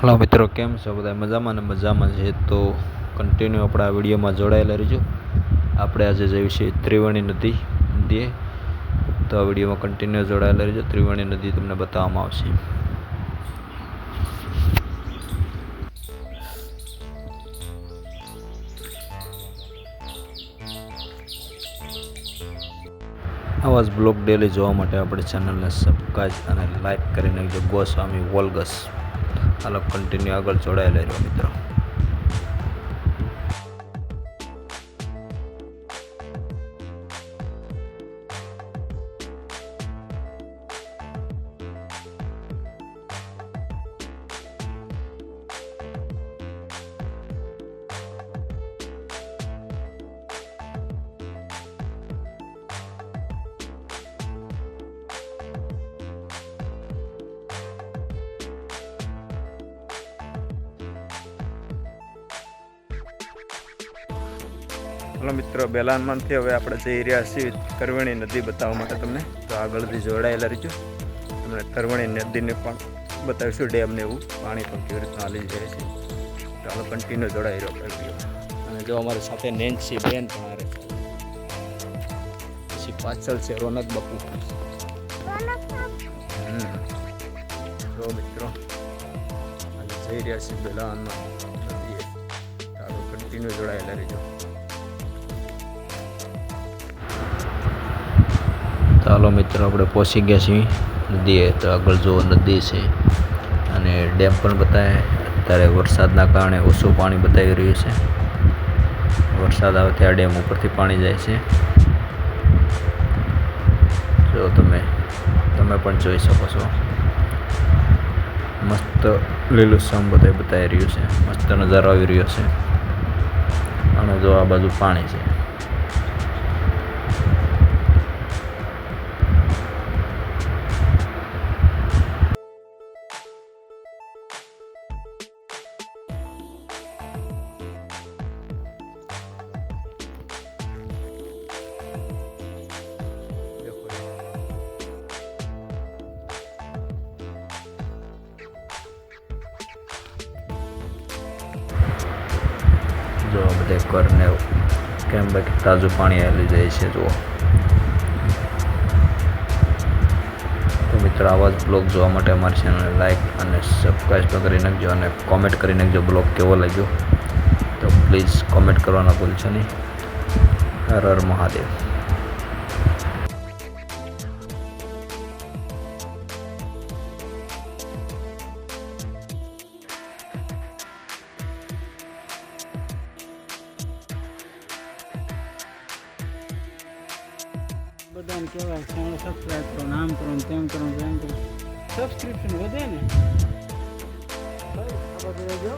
Hello મિત્રો, કેમ છો બધા? મજામાં ને મજામાં છે તો કન્ટિન્યુ આપણા આ વિડીયોમાં જોડાયેલા રહીજો. આપણે આજે જઈએ છીએ ત્રિવેણી નદી નદીએ તો આ વિડીયોમાં કન્ટિન્યુ જોડાયેલા રહીજો. ત્રિવેણી નદી તમને બતાવવામાં આવશે. આવા જ બ્લોગ ડેલી જોવા માટે આપણે ચેનલને સબસ્ક્રાઈબ અને લાઈક કરી નાખજો ગોસ્વામી વોલ્ગસ. હાલો કન્ટિન્યુ આગળ જોડાયેલા રહ્યો મિત્રો. હલો મિત્રો બેલાનમાંથી હવે આપણે જઈ રહ્યા છીએ તરવણી નદી બતાવવા માટે તમને. તો આગળથી જોડાયેલા રહીજો. તમને તરવણી નદીને પણ બતાવીશું ડેમને એવું પાણી પણ કેવી રીતના હાલી જાય છે. તો હવે કન્ટિન્યુ જોડાઈ રહ્યો અને જો અમારી સાથે નેન છે બેન પણ રહે પછી પાછળ છે રોનક બાપુ. જો મિત્રો જઈ રહ્યા છીએ બેલાનમાં. તો કન્ટિન્યુ જોડાયેલા રહીજો. ચાલો મિત્રો, આપણે પહોંચી ગયા છીએ નદીએ. તો આગળ જો નદી છે. અને ડેમ પણ બતાવે. અત્યારે વરસાદના કારણે ઓછું પાણી બતાવી રહ્યું છે. વરસાદ આવે ત્યારે ડેમ ઉપરથી પાણી જાય છે. જો તમે તમે પણ જોઈ શકો છો. મસ્ત લીલુંછમ બધે બતાવી રહ્યું છે. મસ્ત નજારો આવી રહ્યો છે. અને જો આ બાજુ પાણી છે. જો બધે કરને કેમ બાકી તાજું પાણી આવી જાય છે, જુઓ. તો મિત્રો, આવા જ બ્લોગ જોવા માટે અમારી ચેનલને લાઈક અને સબસ્ક્રાઈબ કરી નાખજો અને કોમેન્ટ કરી નાખજો બ્લોગ કેવો લાગ્યો. તો પ્લીઝ કોમેન્ટ કરવાના ભૂલશો નહીં. હર હર મહાદેવ. બધાને કહેવાય ચેનલ સબસ્ક્રાઈબ કરો આમ કરો તેમ કરો તેમ કરો. સબસ્ક્રિપ્શન વધે ને? ભાઈ, રહેજો